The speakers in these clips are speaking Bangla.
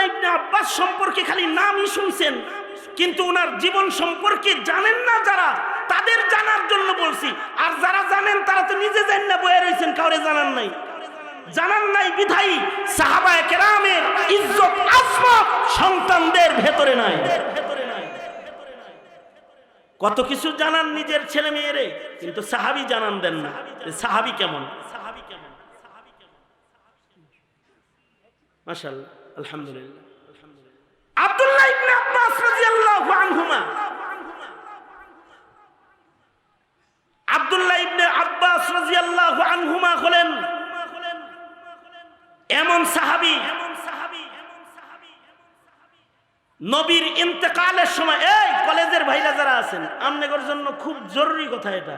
আব্দুল্লাহ ইবনে আব্বাস সম্পর্কে খালি নামই শুনছেন। কিন্তু ওনার জীবন সম্পর্কে জানেন না যারা, তাদের জানার জন্য বলছি। আর যারা জানেন, তারা তো নিজে জানেন না বয়ে রয়েছেন, কাউরে জানান নাই। জানান নাই সাহাবায়ে কেরামের ইজ্জত সন্তানদের ভেতরে নাই। কত কিছু জানান নিজের ছেলে মেয়েরে, কিন্তু সাহাবি জানান দেন না। যে সাহাবি কেমন? মাশাআল্লাহ। এমন নবীর ইন্তেকালের সময়, এই কলেজের ভাইরা যারা আছেন, আমনেগর জন্য খুব জরুরি কথা এটা।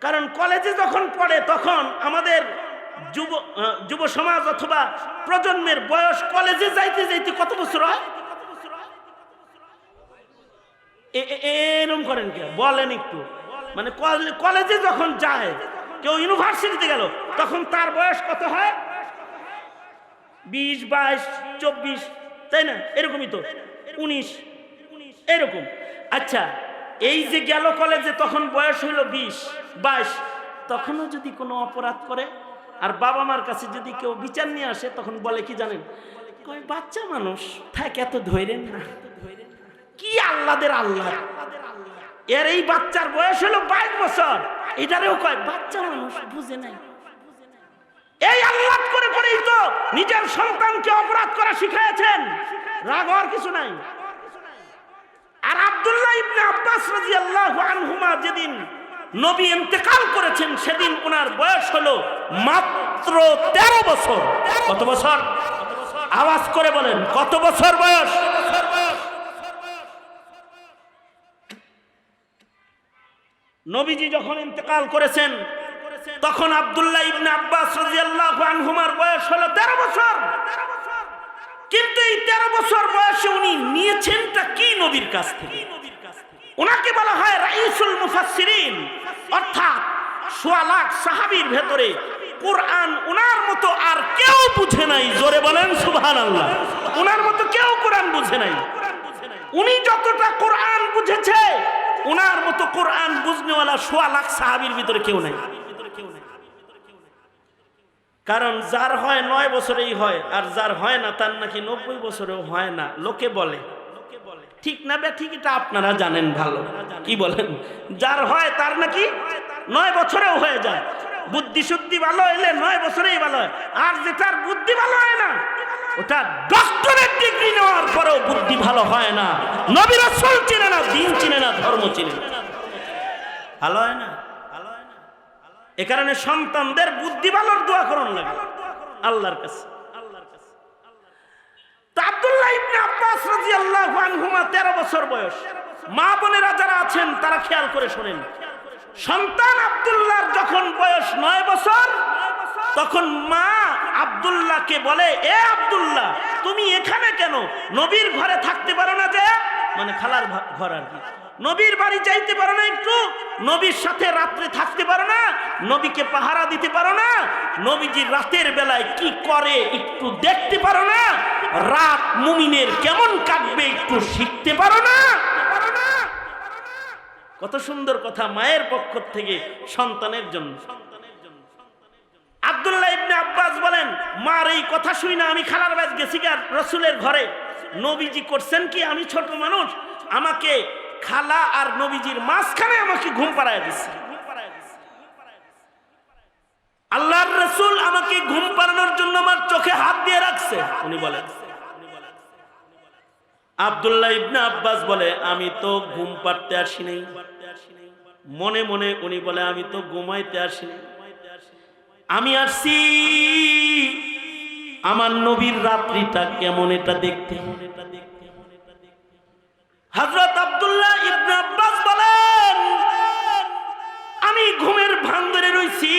কারণ কলেজে যখন পড়ে, তখন আমাদের যুব যুব সমাজ অথবা প্রজন্মের বয়স কলেজে যাইতে যাইতে কত বছর হয়? এরম করেন কে বলেন একটু। মানে কলেজে যখন যায়, কেউ ইউনিভার্সিটিতে গেল, তখন তার বয়স কত হয়? বিশ, বাইশ, চব্বিশ, তাই না? এরকমই তো। উনিশ। এরকম। আচ্ছা এই যে গেল কলেজে তখন বয়স হইল বিশ, বাইশ, তখনও যদি কোনো অপরাধ করে? আর বাবা মার কাছে যদি কেউ বিচার নিয়ে আসে, তখন বলে কি জানেন? কয়, বাচ্চা মানুষ, থাক, এত ধৈরেন না। কি আল্লাদের আল্লাহ? এর এই বাচ্চার বয়স হলো বাইশ বছর। এটারেও কয়, বাচ্চা মানুষ বুঝে নাই। এই আল্লাহ করে করেই তো নিজের সন্তানকে অপরাধ করা শিখাইছেন রাগ হওয়ার কিছু নাই। আর আব্দুল্লাহ ইবনে আব্বাস রাদিয়াল্লাহু আনহুমা যেদিন নবী ইন্তেকাল করেছেন, সেদিন ওনার বয়স হলো মাত্র তেরো বছর। কত বছর? আওয়াজ করে বলেন, কত বছর বয়স? নবীজি যখন ইন্তেকাল করেছেন, তখন আব্দুল্লাহ ইবনে আব্বাস রাদিয়াল্লাহু আনহুমার বয়স হলো তেরো বছর। কিন্তু এই তেরো বছর বয়সে উনি নিয়েছেনটা কি নবীর কাছ থেকে? ওনাকে বলা হয় রাইসুল মুফাসসিরিন। অর্থাৎ সোয়া লাখ সাহাবীর ভেতরে কোরআন উনার মতো আর কেউ বুঝে নাই। জোরে বলেন, সুবহানাল্লাহ। উনার মতো কেউ কোরআন বুঝে নাই। উনি যতটা কোরআন বুঝেছে, উনার মতো কোরআন বুঝনেওয়ালা সোয়া লাখ সাহাবীর ভিতরে কেউ নাই। কারণ যার হয় নয় বছরেই হয়, আর যার হয় না তার নাকি নব্বই বছরেও হয় না, লোকে বলে। ঠিক না ঠিক এটা আপনারা জানেন ভালো। কি বলেন? যার হয় তার নাকি নয় বছরেও হয়ে যায়। বুদ্ধি শুদ্ধি ভালো হইলে নয় বছরেই ভালো হয়। আর যেটার বুদ্ধি ভালো হয় না, ওটা ডক্টরেট ডিগ্রি নেওয়ার পরেও বুদ্ধি ভালো হয় না। নবী রাসূল চিনে না, দিন চিনে না, ধর্ম চিনে না। ভালো হয় না? এ কারণে সন্তানদের বুদ্ধি ভালোর দোয়া করুন লাগে। আল্লাহর কাছে। আব্দুল্লাহ ইবনে আব্বাস রাদিয়াল্লাহু আনহুমা 13 বছর বয়স। মা বোনেরা যারা আছেন, তারা খেয়াল করে শুনেন। সন্তান আব্দুল্লাহর যখন বয়স 9 বছর, তখন মা আব্দুল্লাহকে বলে, এ আব্দুল্লাহ, তুমি এখানে কেন? নবীর ঘরে থাকতে পারো না যে? মানে খালার ঘর আর কি। নবীর বাড়ি যাইতে পারো না একটু, নবীর সাথে রাত্রে থাকতে পারো না, নবীকে পাহারা দিতে পারো না, নবীজি রাতের বেলায় কি করে একটু দেখতে পারো না রাত মুমিনের কেমন কাটবে একটু শিখতে পারো না? কত সুন্দর কথা, মায়ের পক্ষ থেকে সন্তানের জন্য। বলেন, মার এই কথা না, আমি খালার গেছি রসুলের ঘরে। নবীজি করছেন কি, আমি ছোট মানুষ, আমাকে খালা আর নবীজির মাঝখানে আমাকে ঘুম পাড়ায় আল্লাহর রসুল আমাকে ঘুম পাড়ানোর জন্য আমার চোখে হাত দিয়ে রাখছে। উনি বলেন। আব্দুল্লাহ ইবনে আব্বাস বলে, আমি তো ঘুম পাড়তে আসি নাই। মনে মনে উনি বলে, আমি তো ঘুমাইতে আসি আমি আসছি। আমার নবীর রাত্রিটা কেমন এটা দেখতে? হযরত আব্দুল্লাহ ইবনে আব্বাস বলেন, আমি ঘুমের ভান ধরে রইছি।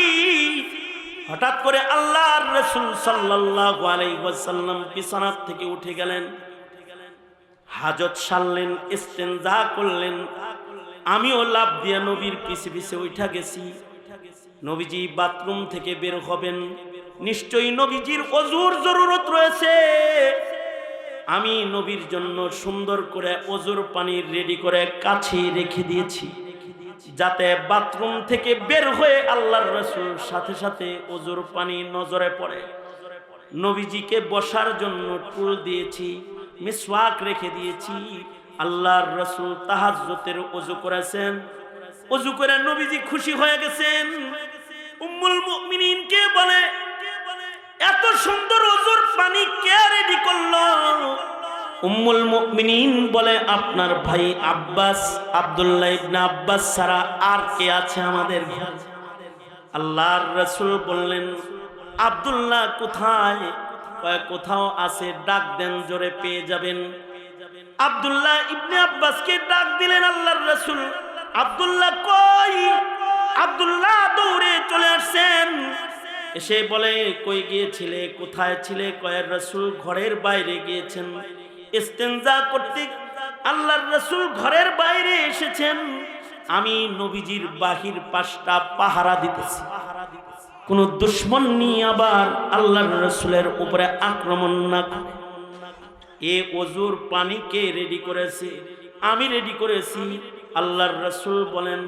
হঠাৎ করে আল্লাহর রাসূল সাল্লাল্লাহু আলাইহি ওয়াসাল্লাম বিছানার থেকে উঠে গেলেন। হাজত সারলেন, ইস্তেনজা করলেন। আমিও লাভ দিয়ে নবীর পিছে পিছে উঠা গেছি। নবীজি বাথরুম থেকে বের হবেন। নিশ্চয়ই নবীজির অজুর জরুরত রয়েছে। আমি নবীর জন্য সুন্দর করে অজুর পানি রেডি করে কাছে রেখে দিয়েছি। যাতে বাথরুম থেকে বের হয়ে আল্লাহর রসুল সাথে সাথে অজুর পানি নজরে পড়ে। নবীজিকে বসার জন্য টুল দিয়েছি। মিসওয়াক রেখে দিয়েছি। আল্লাহর রসুল তাহাজ্জতের অজু করেছেন। অজু করে নবীজি খুশি হয়ে গেছেন। উম্মুল মুমিনিনকে বলে, এত সুন্দর অজুর পানি কে রেডি করল? উম্মুল মুমিনিন বলে, আপনার ভাই আব্বাস, আব্দুল্লাহ ইবনে আব্বাস ছাড়া আর কে আছে আমাদের আল্লাহর রসুল বললেন, আব্দুল্লাহ কোথায়? কোথাও আছে, ডাক দেন, জোরে পেয়ে যাবেন। আব্দুল্লাহ ইবনে আব্বাসকে ডাক দিলেন আল্লাহর রসুল। আব্দুল্লাহ কই? আব্দুল্লাহ দৌড়ে চলে আসছেন। এসে বলে, কই গিয়েছিলে? কোথায় ছিলে? কয়ের রসুল ঘরের বাইরে গিয়েছেন। ইস্তেঞ্জা করতে আল্লাহর রসুল ঘরের বাইরে এসেছেন। আমি নবীজির বাহির পাশটা পাহারা দিতেছি। কোন দুশ্মন নিয়ে আবার আল্লাহর রসুলের উপরে আক্রমণ না করে। এ অজুর পানি কে রেডি করেছে? আমি রেডি করেছি। আল্লাহর রসুল বলেন,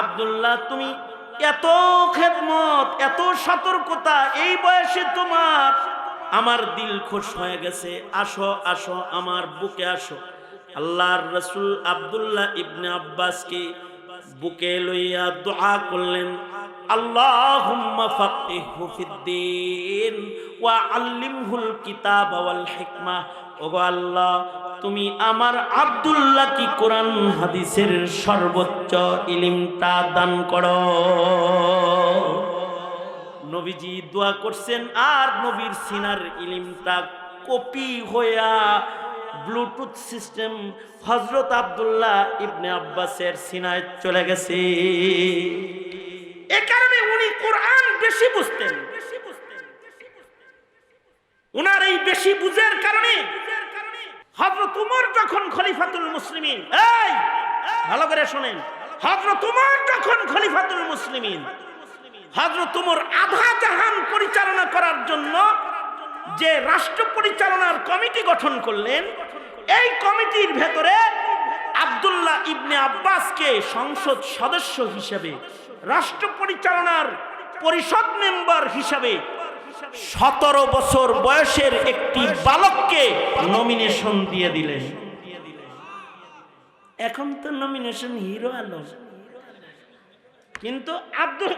আব্দুল্লাহ, তুমি এত খেদমত, এত সতর্কতা, এই বয়সে তোমার, আমার দিল খুশ হয়ে গেছে। আসো আসো, আমার বুকে আসো। আল্লাহর রসুল আব্দুল্লাহ ইবনে আব্বাসকে বুকে লইয়া দোয়া করলেন। ফাক্কিহু ফিদ্দিন ওয়া আল্লিমহুল কিতাব ওয়াল হিকমা। ওগো আল্লাহ, তুমি আমার আব্দুল্লাহ কি কোরআন হাদিসের সর্বোচ্চ ইলিমটা দান করো? নবীজি দোয়া করছেন, আর নবীর সিনার ইলিমটা কপি হইয়া ব্লুটুথ সিস্টেম হজরত আবদুল্লাহ ইবনে আব্বাসের সিনায় চলে গেছে। এ কারণে উনি কোরআন বেশি বুঝতেন। উনার এই বেশি বুঝের কারণে হজরত উমর যখন খলিফাতুল মুসলিমিন ভালো করে শোনেন। হজরত উমর যখন খলিফাতুল মুসলিমিন হজরত উমর আধা জাহান পরিচালনা করার জন্য যে রাষ্ট্র পরিচালনার কমিটি গঠন করলেন, এই কমিটির ভেতরে আব্দুল্লাহ ইবনে আব্বাসকে সংসদ সদস্য হিসেবে, রাষ্ট্র পরিচালনার পরিষদ মেম্বার হিসাবে সতেরো বছর বয়সের একটি বালককে নমিনেশন দিয়ে দিলেন। এখন তো নমিনেশন হিরো আলম কিন্তু আব্দুল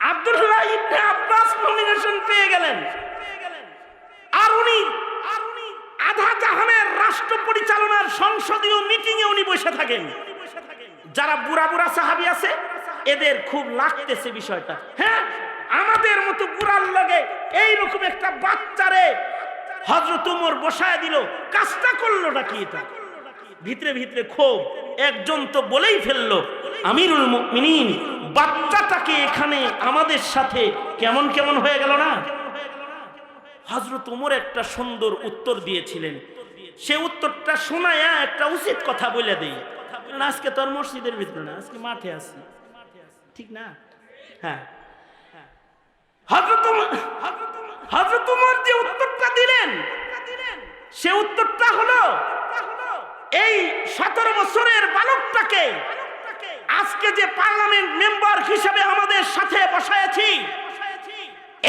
আব্দুল্লাহ ইবনে আব্বাস নমিনেশন পেয়ে গেলেন। আর উনি আধা জাহানের রাষ্ট্র পরিচালনার সংসদীয় মিটিং এ উনি বসে থাকেন। যারা বুড়া বুড়া সাহাবি আছে, এদের খুব লাগতেছে বিষয়টা। হ্যাঁ আমাদের মতো বুড়ার লগে এইরকম একটা বাচ্চারে হজরত উমর বসায় দিল, কাজটা করল নাকি এটা? ভিতরে ভিতরে ক্ষোভ, একজন তো বলেই ফেলল, আমিরুল মুমিনিন, বাচ্চাটাকে এখানে আমাদের সাথে কেমন কেমন হয়ে গেল না? হজরত উমর একটা সুন্দর উত্তর দিয়েছিলেন। সে উত্তরটা শোনায়া একটা উচিত কথা বলে দেই। আজকে তোর মসজিদের ভিতরে না, আজকে মাঠে আছি। ঠিক না? হ্যাঁ। সে উত্তরটা হলো, এই সতেরো বছরের আজকে যে পার্লামেন্ট মেম্বার হিসেবে আমাদের সাথে বসাইছি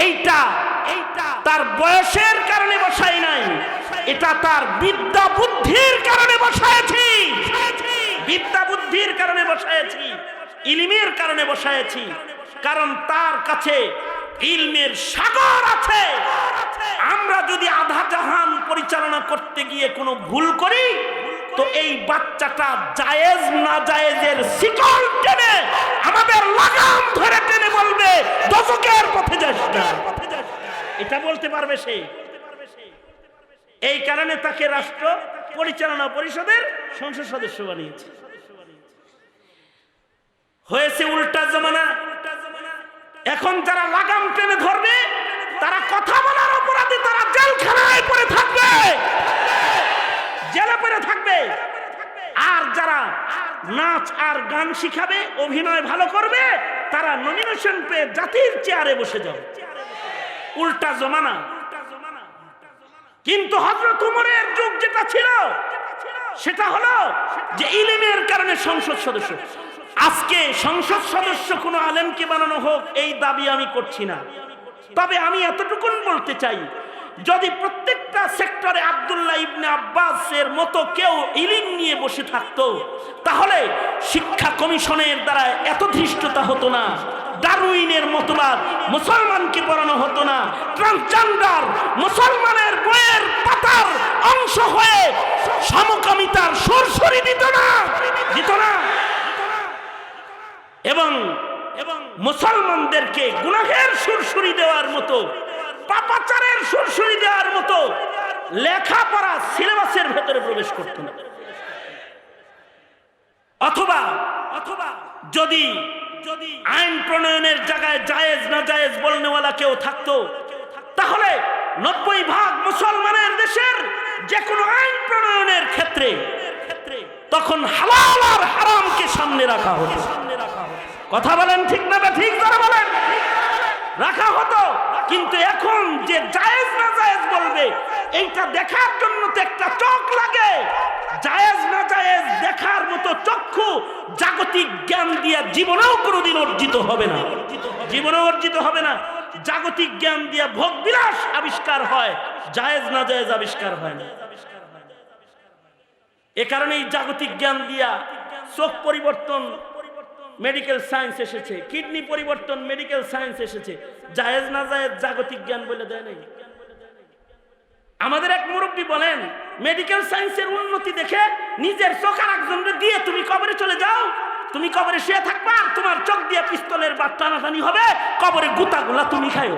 এইটা এইটা তার বয়সের কারণে বসাই নাই। এটা তার বিদ্যা বুদ্ধির কারণে বসাইছি বিদ্যা বুদ্ধির কারণে বসাইছি ইলিমের কারণে বসাইছি কারণ তার কাছে ইলমের সাগর আছে। আমরা যদি আধা জাহান পরিচালনা করতে গিয়ে কোনো ভুল করি তো এই বাচ্চাটা জায়েজ না জায়েজের শিকল টেনে আমাদের লাগাম ধরে টেনে বলবে দশকের পথে যাস না। এটা বলতে পারবে সে। এই কারণে তাকে রাষ্ট্র পরিচালনা পরিষদের সংসদ সদস্য বানিয়েছে। হয়েছে উল্টা জমানা। এখন যারা লাগাম টেনে ধরবে, তারা কথা বলার অপরাধে তারা জেলখানায় পড়ে থাকবে। জেলে পড়ে থাকবে। আর যারা নাচ আর গান শিখাবে, অভিনয় ভালো করবে, তারা নমিনেশন পেয়ে জাতির চেয়ারে বসে যাবে। উল্টা জমানা। কিন্তু হজরত উমরের যুগ যেটা ছিল, সেটা হলো যে ইলিমের কারণে সংসদ সদস্য। আজকে সংসদ সদস্য কোনো আলেমকে বানানো হোক, এই দাবি আমি করছি না। তবে আমি এতটুকুন বলতে চাই, যদি প্রত্যেকটা সেক্টরে আব্দুল্লাহ ইবনে আব্বাসের মতো কেউ ইলিম নিয়ে বসে থাকতো, তাহলে শিক্ষা কমিশনের দ্বারা এত ধৃষ্টতা হতো না, ডারউইনের মতবাদ মুসলমানকে পড়ানো হতো না, ট্রান্সজেন্ডার মুসলমানের বইয়ের পাতার অংশ হয়ে সমকামিতার সুরসুরি দিত না দিত না। এবং এবং মুসলমানদেরকে গুনাহের সুরসুরি দেওয়ার মতো, পাপাচারের সুরসুরি দেওয়ার মতো লেখাপড়া সিলেবাসের ভেতরে প্রবেশ করত না। অথবা অথবা যদি যদি আইন প্রণয়নের জায়গায় জায়েজ না জায়েজ বলনেওয়ালা কেউ থাকতো, তাহলে নব্বই ভাগ মুসলমানের দেশের যে কোনো আইন প্রণয়নের ক্ষেত্রে তখন হালাল আর হারামকে সামনে রাখা হতো। কথা বলেন ঠিক না ঠিক করে বলেন? রাখা হতো। কিন্তু এখন যে জায়েজ না জায়েজ বলবে এইটা দেখার জন্য তো একটা চোখ লাগে। জায়েজ না জায়েজ দেখার মতো চক্ষু জাগতিক জ্ঞান দিয়া জীবনেও কোনোদিন অর্জিত হবে না। জীবনেও অর্জিত হবে না। জাগতিক জ্ঞান দিয়া ভোগ বিলাস আবিষ্কার হয়, জায়েজ না জায়েজ আবিষ্কার হয় না। এ কারণেই জাগতিক জ্ঞান দিয়া চোখ পরিবর্তন মেডিকেল সায়েন্স এসেছে কিডনি পরিবর্তন মেডিকেল সায়েন্স এসেছে। জায়েজ না জায়েজ জাগতিক জ্ঞান বলে দেয় নাই। আমাদের এক মুরব্বী বলেন মেডিকেল সায়েন্সের উন্নতি দেখে নিজের চোখ আর একজনকে দিয়ে তুমি কবরে চলে যাও। তুমি কবরে শুয়ে থাকবা তোমার চোখ দিয়ে পিস্তলের বা টানাটানি হবে। কবরে গুতাগুলা তুমি খাইও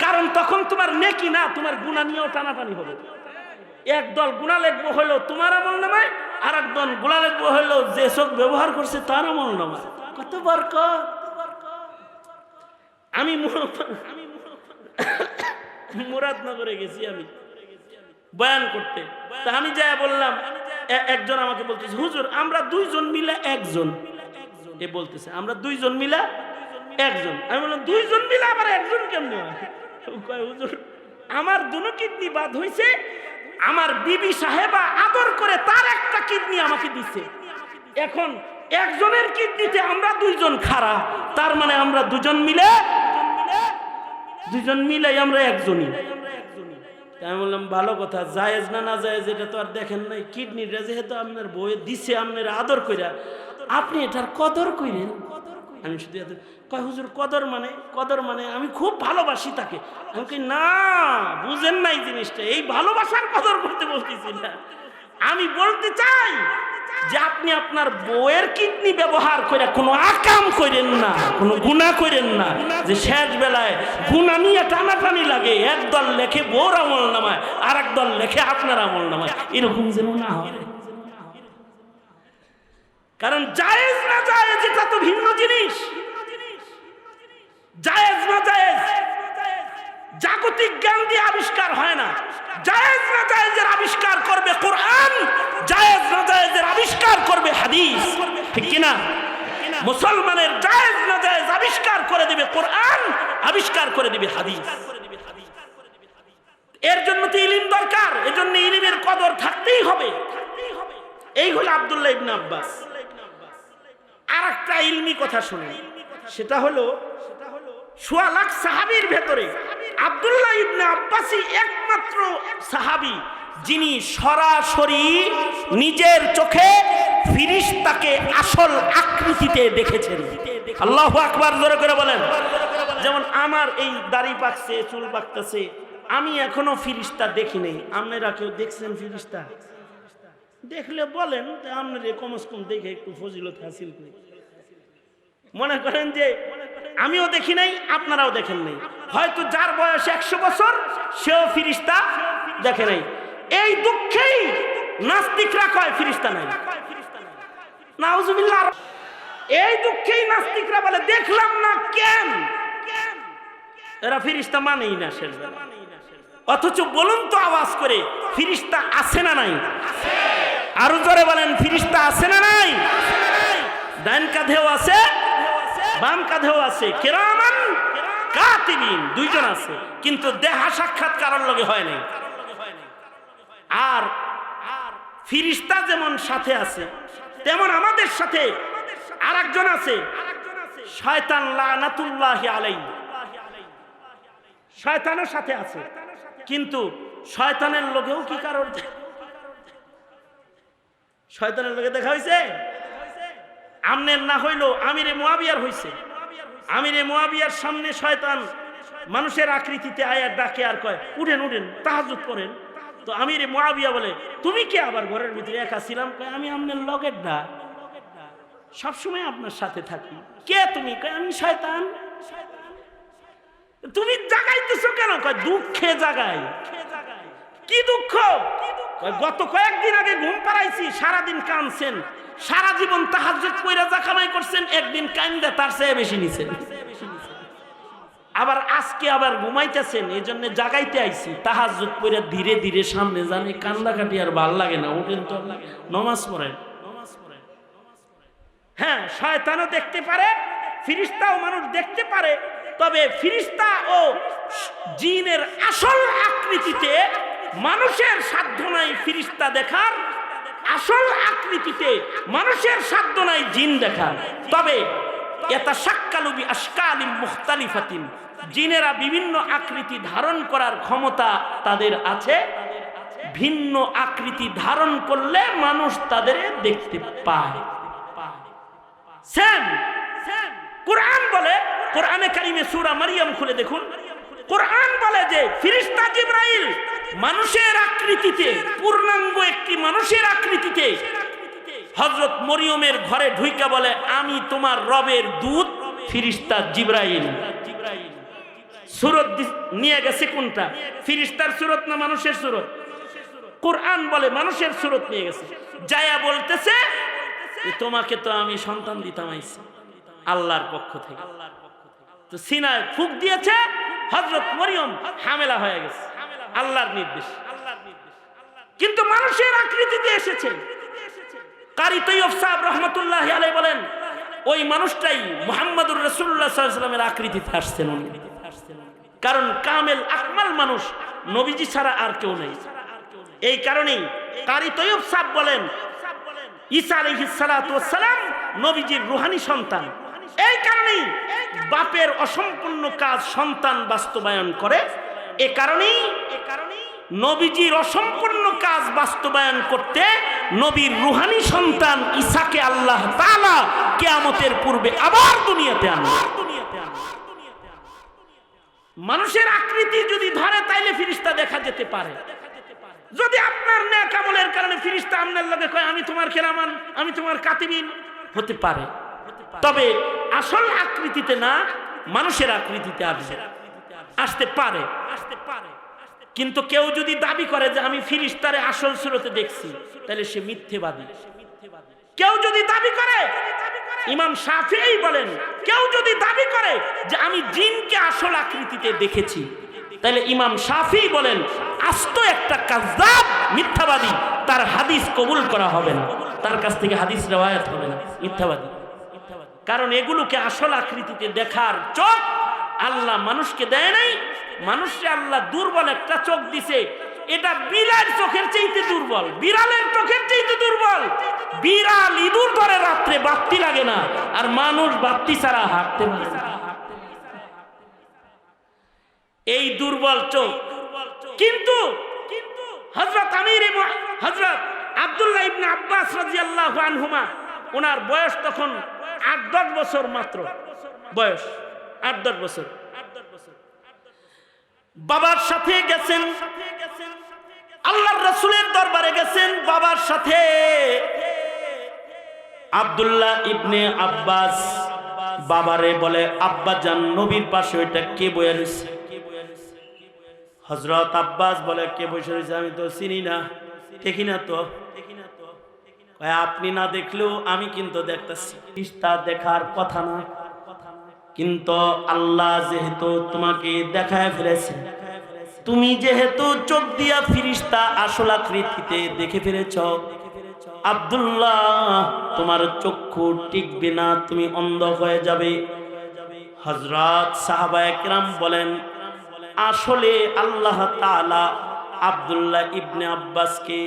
কারণ তখন তোমার নেকি না, তোমার গুণা নিয়েও টানাটানি হবে। একদল গুণা লেখবো হলো তোমার আমল নামায় আর একদল গুণা লেখবো হলো যে চোখ ব্যবহার করছে তার আমল নামায়। কত মু- আমি মুরাদনগরে গেছি আমি। বয়ান করতে। তা আমি যা বললাম একজন আমাকে বলতেছে, হুজুর, আমরা দুইজন মিলে একজন। এ বলতেছে, আমরা দুইজন মিলে একজন। আমি বললাম, দুইজন মিলে আবার একজন কেমনে হুজুর, আমার দুনো কিডনি বাদ হইছে, আমার বিবি সাহেবা আদর করে তার একটা কিডনি আমাকে দিছে। এখন একজনের কিডনিতে আমরা দুইজন খারা তার মানে আমরা দুজন মিলে দুজন মিলে আমরা একজনই। তাই আমি বললাম, ভালো কথা, জায়েজ না না জায়েজ এটা তো আর দেখেন নাই। কিডনিটা যেহেতু আপনার বইয়ে দিছে, আপনার আদর কইরা, আপনি এটার কদর কইরেন? আমি শুধু কয় হুজুর, কদর মানে কদর মানে আমি খুব ভালোবাসি তাকে। আমি কই, না, বুঝেন নাই জিনিসটা, এই ভালোবাসার কদর করতে বলতেছি না। আমি বলতে চাই যে আপনি আপনার বউয়ের কিডনি ব্যবহার করে কোনো আকাম করেন না, কোনো গুণা করেন না, যে শেষ বেলায় গুণা নিয়ে টানাটানি লাগে একদল লেখে বউর আমল নামায় আর একদল লেখে আপনার আমল নামায়। এরকম যেন না হয়। কারণ জায়েজ না জায়েজ, এটা তো ভিন্ন জিনিস। জায়েজ না জায়েজ, জাগতিক জ্ঞান দিয়ে আবিষ্কার হয় না। জায়েজ না জায়েজের আবিষ্কার করবে কোরআন, জায়েজ আবিষ্কার করবে হাদিস। ঠিক কিনা? মুসলমানের জায়েজ না জায়েজ আবিষ্কার করে দিবে কোরআন, আবিষ্কার করে দিবে হাদিস। এর জন্য তো ইলিম দরকার, এজন্য ইলিমের কদর থাকতেই হবে। এই হলো আব্দুল্লাহ ইবনে আব্বাস। আর একটা ইলমি কথা শুনে সেটা হলো, সোয়া লাখ সাহাবির ভেতরে আব্দুল্লাহ ইবনে আব্বাসী একমাত্র সাহাবি। যিনি সরাসরি নিজের চোখে ফিরিস্তাকে আসল আকৃতিতে দেখেছেন। আল্লাহ আকবার, জোরে করে বলেন। যেমন আমার এই দাড়ি পাকছে, চুল পাকতেছে, আমি এখনও ফিরিস্তা দেখি নেই। আপনারা কেউ দেখছেন ফিরিস্তা? দেখলে বলেন আপনার কমস কম দেখে একটু ফজিলত হাসিল করি। মনে করেন যে, আমিও দেখি নাই, আপনারাও দেখেন নাই। হয়তো যার বয়স একশো বছর, সেও ফিরিস্তা দেখে নাই। এই দুঃখেই নাস্তিকরা কয়, ফিরিস্তা নাই। নাউজুবিল্লাহ, এই দুঃখেই নাস্তিকরা বলে, দেখলাম না কেন? এরা ফিরিস্তা মানেই না শেষ। অথচ বলুন তো আওয়াজ করে, ফিরিস্তা আছে না নাই? আরও জোরে বলেন, ফিরিস্তা আছে না নাই? ডান কাঁধেও আছে, বাম কাঁধেও আছে। কেরামান কাতিবিন, দুইজন আছে। কিন্তু দেহা সাক্ষাৎ কারোর লগে হয় নাই। আর ফিরিস্তা যেমন সাথে আছে, তেমন আমাদের সাথে আর একজন আছে। শয়তান লানাতুল্লাহি আলাইহি। শয়তানের সাথে আছে। কিন্তু শয়তানের লোকেও কি কারণ শয়তানের লোকে দেখা হয়েছে আমনের না হইল, আমিরে মুয়াবিয়ার হইছে। আমিরে মুয়াবিয়ার সামনে শয়তান মানুষের আকৃতিতে আয়ার ডাকে আর কয়, উঠেন উঠেন তাহাজুত করেন। তো আমিরে মুয়াবিয়া বলে, তুমি কি আবার ঘরের ভিতরে একা ছিলাম? আমি আপনার লগের না সবসময় আপনার সাথে থাকি। কে তুমি? আমি শয়তান। তুমি জাগাইতেছো কেন? দুঃখে জাগাই। কি দুঃখ? গত কয়েকদিন আগে ঘুম পাড়াইছি, সারাদিন কানছেন সারা জীবন তাহাজ্জুদ কইরা যা কামাই করছেন, একদিন কান্দে তার চেয়ে বেশি নিছেন। আবার আজকে আবার ঘুমাইতেছেন এই জন্য জাগাইতে আইছি। তাহাজ্জুদ কইরা ধীরে ধীরে সামনে জানে কান্দা কাটি আর ভালো লাগে না, উঠেন তো। নমাজ পড়েন। হ্যাঁ শয়তানও দেখতে পারে, ফিরিস্তাও মানুষ দেখতে পারে, তবে ফিরিস্তা ও জিনের আসল আকৃতিতে মানুষের সাধ্য নাই ফিরিস্তা দেখার। আসল আকৃতিতে মানুষের সাধ্য নাই জিন দেখার। তবে এটা সাক্কালুবি আশকালিম মুখতালিফাতিন। জিনেরা বিভিন্ন আকৃতি ধারণ করার ক্ষমতা তাদের আছে। ভিন্ন আকৃতি ধারণ করলে মানুষ তাদের দেখতে পায়। সেম কোরআন বলে, কোরআনে কারিমে সূরা মারিয়াম খুলে দেখুন। কোরআন বলে যে, ফিরিস্তা জিব্রাইল মানুষের আকৃতিতে, পূর্ণাঙ্গ একটি মানুষের আকৃতিতে হযরত মরিয়মের ঘরে ঢুইকা বলে, আমি তোমার রবের দুধ ফিরিস্তা জিব্রাইল। সুরত নিয়ে গেছে কোনটা? ফিরিস্তার সুরত না মানুষের সুরত? কোরআন বলে মানুষের সুরত নিয়ে গেছে। জায়া বলতেছে তোমাকে তো আমি সন্তান দিতাম আল্লাহর পক্ষ থেকে। তো সিনায় ফুক দিয়েছে হজরত মরিয়ম হামেলা হয়ে গেছে। আল্লাহর নির্দেশ। কিন্তু মানুষের আকৃতিতে এসেছে। কারি তৈয়ব সাহেব রহমতুল্লাহ আলাই বলেন, ওই মানুষটাই মোহাম্মদুর রসুল্লাহ সাল্লামের আকৃতিতে আসছেন কারণ কামেল আকমাল মানুষ, নবীজি ছাড়া আর কেউ নেই। এই কারণেই কারি তৈয়ব সাহেব বলেন, ঈসা আলহিসালাম নবীজির রুহানি সন্তান। এই কারণেই বাপের অসম্পূর্ণ কাজ সন্তান বাস্তবায়ন করে। এ কারণেই এ কারণেই নবীজির অসম্পূর্ণ কাজ বাস্তবায়ন করতে নবীর রুহানি সন্তান ইসাকে আল্লাহ তালা কেয়ামতের পূর্বে আবার দুনিয়াতে আনবে। মানুষের আকৃতি যদি ধরে, তাইলে ফিরিস্তা দেখা যেতে পারে। যদি আপনার ন্যাক আমলের কারণে ফিরিস্তা আপনার লগে কয়, আমি তোমার খেলামান আমি তোমার কাতিবিন, হতে পারে। তবে আসল আকৃতিতে না, মানুষের আকৃতিতে আসবে। আসতে পারে আসতে পারে। কিন্তু কেউ যদি দাবি করে যে আমি ফিরিস্তারে আসল সুরতে দেখছি, তাহলে সে মিথ্যেবাদী। কেউ যদি দাবি করে, ইমাম শাফিই বলেন, কেউ যদি দাবি করে যে আমি জিনকে আসল আকৃতিতে দেখেছি, তাহলে ইমাম শাফি বলেন, আস্ত একটা কাজাব মিথ্যাবাদী, তার হাদিস কবুল করা হবে না। তার কাছ থেকে হাদিস রেওয়ায়ত হবে না, মিথ্যাবাদী। কারণ এগুলোকে আসল আকৃতিতে দেখার চোখ আল্লাহ মানুষকে দেয় নাই মানুষকে আল্লাহ দুর্বল একটা চোখ দিছে। এটা বিড়াল চোখের চাইতে দুর্বল, বিড়ালের চোখের চাইতে দুর্বল। বিড়াল ইঁদুর ধরে রাত্রে বাত্তি লাগে না, আর মানুষ বাত্তি ছাড়া হাঁটতে পারে। এই দুর্বল চোখ। কিন্তু কিন্তু হজরত আমির হজরত আব্দুল্লাহ ইবনে আব্বাস রাদিয়াল্লাহু আনহুমা, ওনার বয়স তখন আট দশ বছর মাত্র। বয়স। আট দশ বছর। বাবার সাথে গেছেন। আল্লাহর রসুলের দরবারে গেছেন বাবার সাথে। আব্দুল্লাহ ইবনে আব্বাস বাবারে বলে, আব্বা জান, নবীর পাশে ওইটা কে বয়ে রয়েছে? হজরত আব্বাস বলে, কে বসে রয়েছে? আমি তো চিনি না। দেখি না তো। আপনি না দেখলেও আমি কিন্তু দেখতেছি। তা দেখার কথা না। কিন্তু আল্লাহ যেহেতু তোমাকে দেখায় ফেলেছে, তুমি যেহেতু চোখ দিয়া ফিরিস্তা আসল আকৃতিতে দেখে ফেলেছ, আব্দুল্লাহ, তোমার চক্ষু টিকবে না, তুমি অন্ধ হয়ে যাবে। হজরত সাহাবা একরাম বলেন, আসলে আল্লাহ তাআলা আব্দুল্লাহ ইবনে আব্বাসকে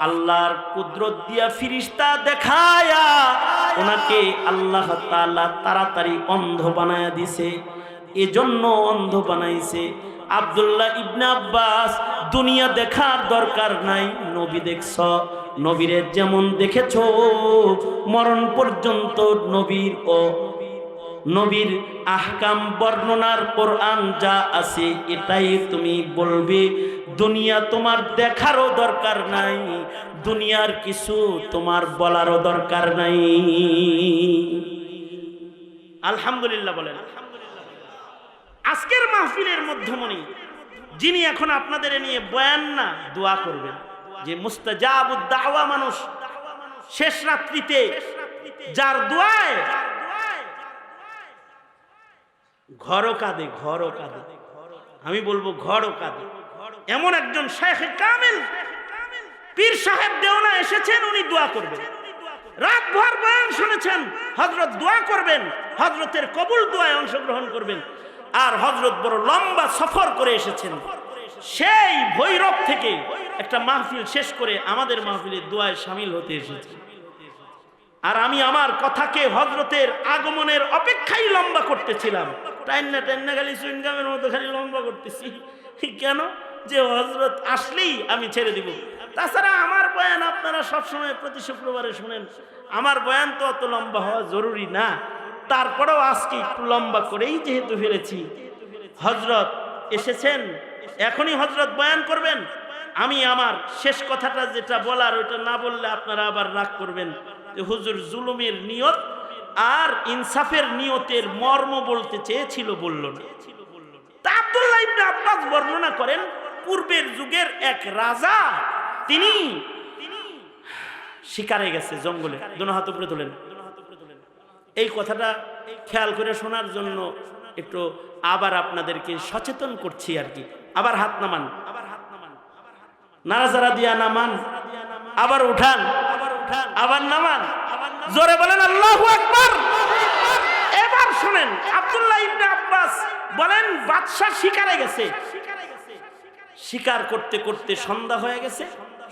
আল্লাহর কুদরত দিয়া ফিরিস্তা দেখায়া ওনাকে আল্লাহ তাআলা তাড়াতাড়ি অন্ধ বানায়া দিছে। এজন্য অন্ধ বানাইছে। আব্দুল্লাহ ইবনে আব্বাস, দুনিয়া দেখার দরকার নাই। নবী দেখছ, নবীরে যেমন দেখেছ, মরণ পর্যন্ত নবীর ও নবীর আহকাম বর্ণনার কোরআন যা আছে, এটাই তুমি বলবে, দুনিয়া তোমার দেখারও দরকার নাই, দুনিয়ার কিছু তোমার বলারও দরকার নাই। আলহামদুলিল্লাহ বলেন। আজকের মাহফিলের মধ্যমণি, যিনি এখন আপনাদের নিয়ে বয়ান না, দোয়া করবেন। যে মুস্তাজাবুদ দাওয়া মানুষ, শেষ রাত্রিতে, যার দোয়ায় ঘরও কাঁদে ঘরও কাঁদে। আমি বলব ঘরও কাঁদে। এমন একজন শেখ কামিল, পীর সাহেব দেওনা এসেছেন, উনি দোয়া করবেন। রাত ভর বয়ান শুনেছেন হজরত দোয়া করবেন হজরতের কবুল দোয়ায় অংশগ্রহণ করবেন। আর হজরত বড় লম্বা সফর করে এসেছেন। সেই ভৈরব থেকে একটা মাহফিল শেষ করে আমাদের মাহফিলের দোয়ায় সামিল হতে এসেছে। আর আমি আমার কথাকে হজরতের আগমনের অপেক্ষাই লম্বা করতেছিলাম। টাইন্না টাইন্না খালি সুইনগামের মতো খালি লম্বা করতেছি। কেন? যে হজরত আসলেই আমি ছেড়ে দিব। তাছাড়া আমার বয়ান আপনারা সবসময় প্রতি শুক্রবারে শুনেন, আমার বয়ান তো অত লম্বা হওয়া জরুরি না। তারপরেও আজকে একটু লম্বা করেই যেহেতু ফেলেছি। হজরত এসেছেন, এখনই হজরত বয়ান করবেন। আমি আমার শেষ কথাটা যেটা বলার ওইটা না বললে আপনারা আবার রাগ করবেন। হুজুর জুলুমের নিয়ত আর ইনসাফের নিয়তের মর্ম বলতে চেয়েছিল, বলল না। আব্দুল্লাহ ইবনে আব্বাস বর্ণনা করেন, পূর্বের যুগের এক রাজা, তিনি শিকারে গেছে জঙ্গলে, দোনো হাত উপরে তোলেন। এই কথাটা খেয়াল করে শোনার জন্য একটু আবার আপনাদেরকে সচেতন করছি আর কি। আবার হাত নামান। আবার হাত নামান নারাজারা দিয়া নামান। আবার উঠান আবার উঠান। আবার নামান। জোরে বলেন আল্লাহু আকবার। এবার শুনেন, আব্দুল্লাহ ইবনে আব্বাস বলেন, বাদশাহ শিকারে গেছে। শিকার করতে করতে সন্ধ্যা হয়ে গেছে।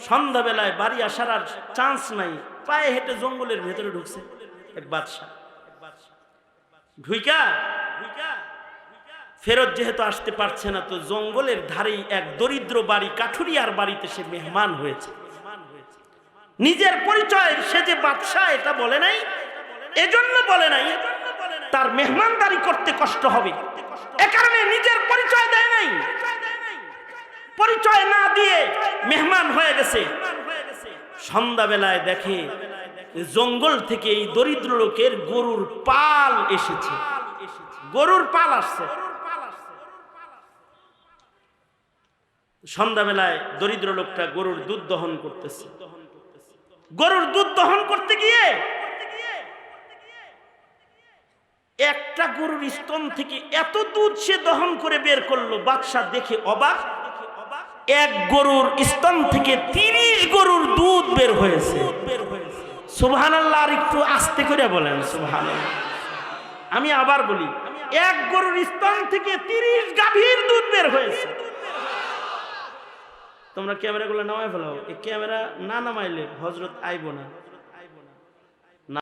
সন্ধ্যাবেলায় বাড়ি আসার আর চান্স নাই। পায়ে হেঁটে জঙ্গলের ভেতরে ঢুকছে এক বাদশা ঢুইকা, ফেরত যেহেতু আসতে পারছে না, তো জঙ্গলের ধারেই এক দরিদ্র বাড়ি, কাঠুরিয়ার বাড়িতে সে মেহমান হয়েছে। নিজের পরিচয়, সে যে বাদশাহ, এটা বলে নাই। এজন্য বলে নাই। তার মেহমানদারি করতে কষ্ট হবে। এ কারণে নিজের পরিচয় দেয় নাই। পরিচয় না দিয়ে মেহমান হয়ে গেছে। সন্ধ্যাবেলায় দেখে জঙ্গল থেকে এই দরিদ্র লোকের গরুর পাল এসেছে। গরুর পাল আসছে। সন্ধ্যাবেলায় দরিদ্র লোকটা গরুর দুধ দহন করতেছে। গরুর দুধ দহন করতে গিয়ে একটা গরুর স্তন থেকে এত দুধ সে দহন করে বের করল, বাদশাহ দেখে অবাক। এক গরুর স্তন থেকে তিরিশ গরুর দুধ বের হয়েছে। সুবহান আল্লাহ একটু আস্তে করে বলেন সুবহান আমি আবার বলি, এক গরুর স্তন থেকে তিরিশ গাভীর দুধ বের হয়েছে। তোমরা ক্যামেরাগুলো নামাই ফেলাও। এই ক্যামেরা না নামাইলে হজরত আইব না।